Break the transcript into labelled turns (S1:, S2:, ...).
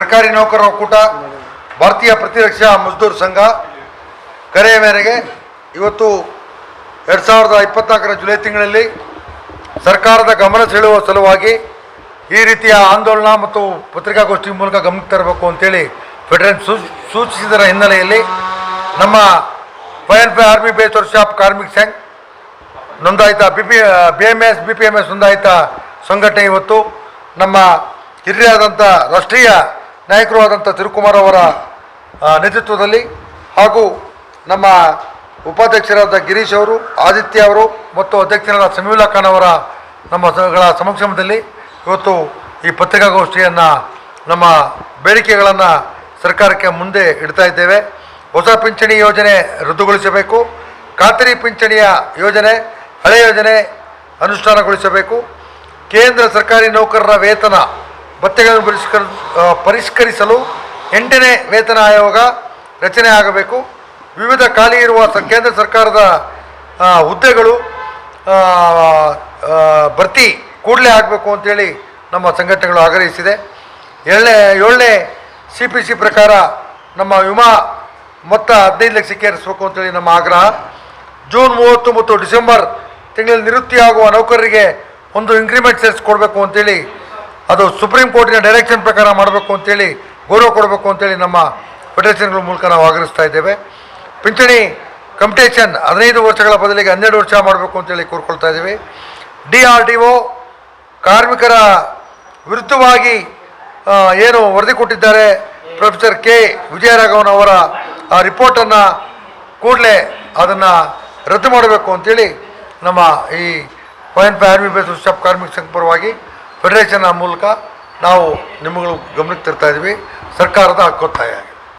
S1: ಸರ್ಕಾರಿ ನೌಕರರ ಒಕ್ಕೂಟ, ಭಾರತೀಯ ಪ್ರತಿರಕ್ಷಾ ಮಜ್ದೂರ್ ಸಂಘ ಕರೆಯ ಮೇರೆಗೆ ಇವತ್ತು ಎರಡು ಸಾವಿರದ ಇಪ್ಪತ್ನಾಲ್ಕರ ಜುಲೈ ತಿಂಗಳಲ್ಲಿ ಸರ್ಕಾರದ ಗಮನ ಸೆಳೆಯುವ ಸಲುವಾಗಿ ಈ ರೀತಿಯ ಆಂದೋಲನ ಮತ್ತು ಪತ್ರಿಕಾಗೋಷ್ಠಿ ಮೂಲಕ ಗಮನಕ್ಕೆ ತರಬೇಕು ಅಂತೇಳಿ ಫೆಡರೇಷನ್ ಸೂಚಿಸಿದರ ಹಿನ್ನೆಲೆಯಲ್ಲಿ ನಮ್ಮ five one five army base workshop Karmik Sangh ನೋಂದಾಯಿತ B P B M S B P M S ನೋಂದಾಯಿತ ಸಂಘಟನೆ ಇವತ್ತು ನಮ್ಮ ಹಿರಿಯಾದಂಥ ರಾಷ್ಟ್ರೀಯ ನಾಯಕರು ಆದಂಥ ತಿರುಕುಮಾರ್ ಅವರ ನೇತೃತ್ವದಲ್ಲಿ ಹಾಗೂ ನಮ್ಮ ಉಪಾಧ್ಯಕ್ಷರಾದ ಗಿರೀಶ್ ಅವರು, ಆದಿತ್ಯ ಅವರು ಮತ್ತು ಅಧ್ಯಕ್ಷರಾದ ಸಮೀವುಲ್ಲಾ ಖಾನ್ ಅವರ ನಮ್ಮ ಗಳ ಸಮಕ್ಷಮದಲ್ಲಿ ಇವತ್ತು ಈ ಪತ್ರಿಕಾಗೋಷ್ಠಿಯನ್ನು ನಮ್ಮ ಬೇಡಿಕೆಗಳನ್ನು ಸರ್ಕಾರಕ್ಕೆ ಮುಂದೆ ಇಡ್ತಾ ಇದ್ದೇವೆ. ಹೊಸ ಪಿಂಚಣಿ ಯೋಜನೆ ರದ್ದುಗೊಳಿಸಬೇಕು. ಖಾತರಿ ಪಿಂಚಣಿಯ ಯೋಜನೆ, ಹಳೆ ಯೋಜನೆ ಅನುಷ್ಠಾನಗೊಳಿಸಬೇಕು. ಕೇಂದ್ರ ಸರ್ಕಾರಿ ನೌಕರರ ವೇತನ ಭತ್ಯೆಗಳನ್ನು ಪರಿಷ್ಕರ ಪರಿಷ್ಕರಿಸಲು ಎಂಟನೇ ವೇತನ ಆಯೋಗ ರಚನೆ ಆಗಬೇಕು. ವಿವಿಧ ಖಾಲಿ ಇರುವ ಕೇಂದ್ರ ಸರ್ಕಾರದ ಹುದ್ದೆಗಳು ಭರ್ತಿ ಕೂಡಲೇ ಆಗಬೇಕು ಅಂತೇಳಿ ನಮ್ಮ ಸಂಘಟನೆಗಳು ಆಗ್ರಹಿಸಿದೆ. ಏಳನೇ ಏಳನೇ ಸಿ ಪಿ ಸಿ ಪ್ರಕಾರ ನಮ್ಮ ವಿಮಾ ಮೊತ್ತ ಹದಿನೈದು ಲಕ್ಷಕ್ಕೆ ಏರಿಸಬೇಕು ಅಂತೇಳಿ ನಮ್ಮ ಆಗ್ರಹ. ಜೂನ್ ಮೂವತ್ತು ಮತ್ತು ಡಿಸೆಂಬರ್ ತಿಂಗಳಲ್ಲಿ ನಿವೃತ್ತಿಯಾಗುವ ನೌಕರರಿಗೆ ಒಂದು ಇಂಕ್ರಿಮೆಂಟ್ ಸೇರಿಸ್ಕೊಡ್ಬೇಕು ಅಂತೇಳಿ ಅದು ಸುಪ್ರೀಂ ಕೋರ್ಟಿನ ಡೈರೆಕ್ಷನ್ ಪ್ರಕಾರ ಮಾಡಬೇಕು ಅಂತೇಳಿ, ಗೌರವ ಕೊಡಬೇಕು ಅಂತೇಳಿ ನಮ್ಮ ಫೆಡರೇಷನ್ಗಳ ಮೂಲಕ ನಾವು ಆಗ್ರಹಿಸ್ತಾ ಇದ್ದೇವೆ. ಪಿಂಚಣಿ ಕಂಪಿಟೇಷನ್ ಹದಿನೈದು ವರ್ಷಗಳ ಬದಲಿಗೆ ಹನ್ನೆರಡು ವರ್ಷ ಮಾಡಬೇಕು ಅಂತೇಳಿ ಕೋರ್ಕೊಳ್ತಾ ಇದ್ದೀವಿ. ಡಿ ಆರ್ ಡಿ ಒ ಕಾರ್ಮಿಕರ ವಿರುದ್ಧವಾಗಿ ಏನು ವರದಿ ಕೊಟ್ಟಿದ್ದಾರೆ, ಪ್ರೊಫೆಸರ್ ಕೆ. ವಿಜಯರಾಘವನ್ ಅವರ, ಆ, ರಿಪೋರ್ಟನ್ನು ಕೂಡಲೇ ಅದನ್ನು ರದ್ದು ಮಾಡಬೇಕು ಅಂತೇಳಿ ನಮ್ಮ ಈ point five army base staff ಕಾರ್ಮಿಕ ಸಂಘ ಪರವಾಗಿ ಫೆಡರೇಷನ್ನ ಮೂಲಕ ನಾವು ನಿಮ್ಮಗಳು ಗಮನಕ್ಕೆ ತರ್ತಾ ಇದ್ದೀವಿ ಸರ್ಕಾರದ ಹಕ್ಕೊತ್ತಾಯ